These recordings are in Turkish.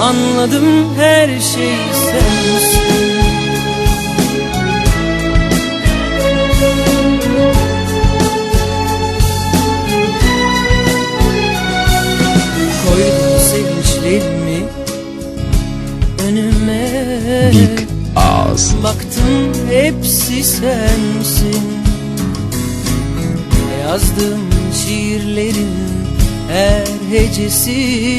Anladım her şey sensin. Koydum sevinçlerimi önüme. Big Ağız Baktım hepsi sensin. Yazdığım şiirlerin her hecesi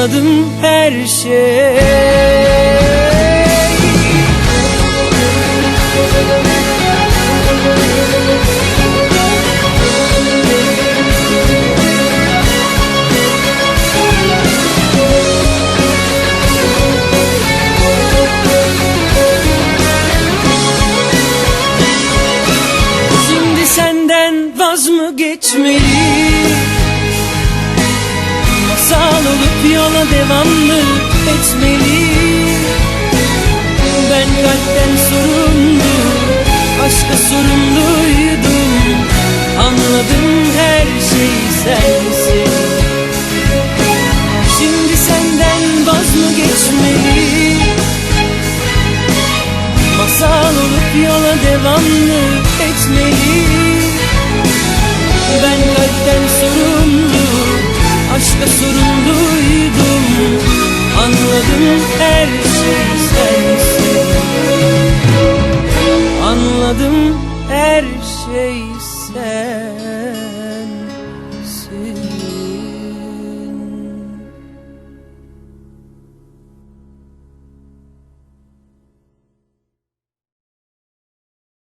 Anladım her şey. Şimdi senden vaz mı geçmeli yola devam mı etmeli. Ben kalpten sorumlu Aşka sorumluydum. Anladım her şey sensin. Şimdi senden vaz mı geçmeli? Masal olup yola devam mı etmeli. Ben Anladım her şey sen.